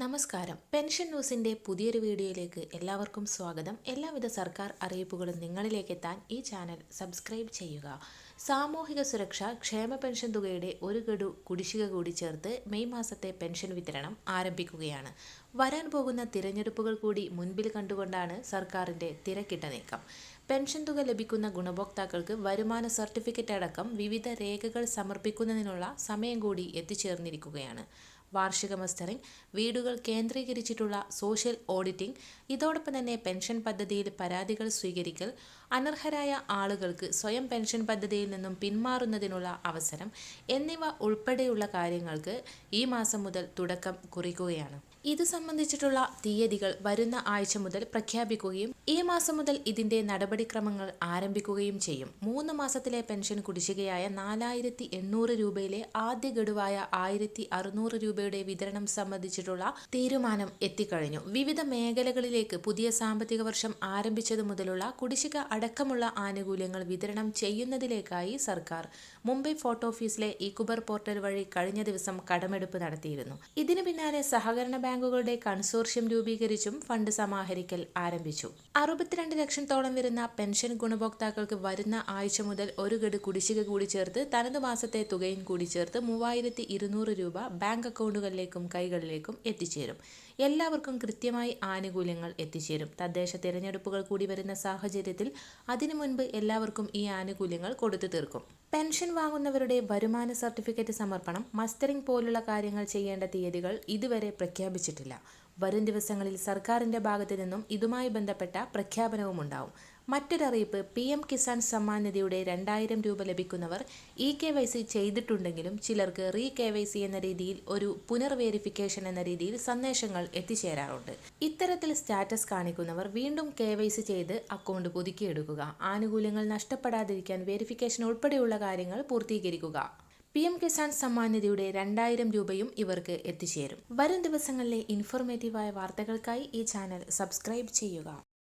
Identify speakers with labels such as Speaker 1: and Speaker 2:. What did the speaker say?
Speaker 1: നമസ്കാരം. പെൻഷൻ ന്യൂസിന്റെ പുതിയൊരു വീഡിയോയിലേക്ക് എല്ലാവർക്കും സ്വാഗതം. എല്ലാവിധ സർക്കാർ അറിയിപ്പുകളും നിങ്ങളിലേക്ക് എത്താൻ ഈ ചാനൽ സബ്സ്ക്രൈബ് ചെയ്യുക. സാമൂഹിക സുരക്ഷ ക്ഷേമ പെൻഷൻ തുകയുടെ ഒരു ഗഡു കുടിശ്ശിക കൂടി ചേർത്ത് മെയ് മാസത്തെ പെൻഷൻ വിതരണം ആരംഭിക്കുകയാണ്. വരാൻ പോകുന്ന തിരഞ്ഞെടുപ്പുകൾ കൂടി മുൻപിൽ കണ്ടുകൊണ്ടാണ് സർക്കാരിന്റെ തിരക്കിട്ട നീക്കം. പെൻഷൻ തുക ലഭിക്കുന്ന ഗുണഭോക്താക്കൾക്ക് വരുമാന സർട്ടിഫിക്കറ്റ് അടക്കം വിവിധ രേഖകൾ സമർപ്പിക്കുന്നതിനുള്ള സമയം കൂടി എത്തിച്ചേർന്നിരിക്കുകയാണ്. വാർഷിക മസ്റ്ററിംഗ് വീടുകൾ കേന്ദ്രീകരിച്ചിട്ടുള്ള സോഷ്യൽ ഓഡിറ്റിംഗ് ഇതോടൊപ്പം തന്നെ പെൻഷൻ പദ്ധതിയിൽ പരാതികൾ സ്വീകരിക്കൽ അനർഹരായ ആളുകൾക്ക് സ്വയം പെൻഷൻ പദ്ധതിയിൽ നിന്നും പിന്മാറുന്നതിനുള്ള അവസരം എന്നിവ ഉൾപ്പെടെയുള്ള കാര്യങ്ങൾക്ക് ഈ മാസം മുതൽ തുടക്കം കുറിക്കുകയാണ്. ഇത് സംബന്ധിച്ചിട്ടുള്ള തീയതികൾ വരുന്ന ആഴ്ച മുതൽ പ്രഖ്യാപിക്കുകയും ഈ മാസം മുതൽ ഇതിന്റെ നടപടിക്രമങ്ങൾ ആരംഭിക്കുകയും ചെയ്യും. മൂന്ന് മാസത്തിലെ പെൻഷൻ കുടിശ്ശികയായ നാലായിരത്തി എണ്ണൂറ് രൂപയിലെ ആദ്യ ഗഡുവായ ആയിരത്തി അറുന്നൂറ് രൂപയുടെ വിതരണം സംബന്ധിച്ചിട്ടുള്ള തീരുമാനം എത്തിക്കഴിഞ്ഞു. വിവിധ മേഖലകളിലേക്ക് പുതിയ സാമ്പത്തിക വർഷം ആരംഭിച്ചതു മുതലുള്ള കുടിശ്ശിക അടക്കമുള്ള ആനുകൂല്യങ്ങൾ വിതരണം ചെയ്യുന്നതിലേക്കായി സർക്കാർ മുംബൈ ഫോർട്ട് ഓഫീസിലെ ഇക്കുബർ പോർട്ടൽ വഴി കഴിഞ്ഞ ദിവസം കടമെടുപ്പ് നടത്തിയിരുന്നു. ഇതിനു പിന്നാലെ സഹകരണ ബാങ്ക് ബാങ്കുകളുടെ കൺസോർഷ്യം രൂപീകരിച്ചും ഫണ്ട് സമാഹരിക്കൽ ആരംഭിച്ചു. അറുപത്തിരണ്ട് ലക്ഷത്തോളം വരുന്ന പെൻഷൻ ഗുണഭോക്താക്കൾക്ക് വരുന്ന ആഴ്ച മുതൽ ഒരു ഗഡു കുടിശ്ശിക കൂടി ചേർത്ത് തനതു മാസത്തെ തുകയും കൂടി ചേർത്ത് മൂവായിരത്തി രൂപ ബാങ്ക് അക്കൗണ്ടുകളിലേക്കും കൈകളിലേക്കും എത്തിച്ചേരും. എല്ലാവർക്കും കൃത്യമായി ആനുകൂല്യങ്ങൾ എത്തിച്ചേരും. തദ്ദേശ തിരഞ്ഞെടുപ്പുകൾ കൂടി വരുന്ന സാഹചര്യത്തിൽ അതിനു മുൻപ് എല്ലാവർക്കും ഈ ആനുകൂല്യങ്ങൾ കൊടുത്തു തീർക്കും. പെൻഷൻ വാങ്ങുന്നവരുടെ വരുമാന സർട്ടിഫിക്കറ്റ് സമർപ്പണം മസ്റ്ററിംഗ് പോലുള്ള കാര്യങ്ങൾ ചെയ്യേണ്ട തീയതികൾ ഇതുവരെ പ്രഖ്യാപിച്ചിട്ടില്ല. വരും ദിവസങ്ങളിൽ സർക്കാരിന്റെ ഭാഗത്തു നിന്നും ഇതുമായി ബന്ധപ്പെട്ട പ്രഖ്യാപനവും ഉണ്ടാവും മറ്റൊരറിയിപ്പ് പി എം കിസാൻ സമ്മാൻ നിധിയുടെ രണ്ടായിരം രൂപ ലഭിക്കുന്നവർ ഇ കെ വൈ സി ചെയ്തിട്ടുണ്ടെങ്കിലും ചിലർക്ക് റീ കെ വൈ സി എന്ന രീതിയിൽ ഒരു പുനർ വേരിഫിക്കേഷൻ എന്ന രീതിയിൽ സന്ദേശങ്ങൾ എത്തിച്ചേരാറുണ്ട്. ഇത്തരത്തിൽ സ്റ്റാറ്റസ് കാണിക്കുന്നവർ വീണ്ടും കെ വൈ സി ചെയ്ത് അക്കൗണ്ട് പുതുക്കിയെടുക്കുക ആനുകൂല്യങ്ങൾ നഷ്ടപ്പെടാതിരിക്കാൻ വെരിഫിക്കേഷൻ ഉൾപ്പെടെയുള്ള കാര്യങ്ങൾ പൂർത്തീകരിക്കുക. പി എം കിസാൻ സമ്മാൻ നിധിയുടെ രണ്ടായിരം രൂപയും ഇവർക്ക് എത്തിച്ചേരും. വരും ദിവസങ്ങളിലെ ഇൻഫോർമേറ്റീവായ വാർത്തകൾക്കായി ഈ ചാനൽ സബ്സ്ക്രൈബ് ചെയ്യുക.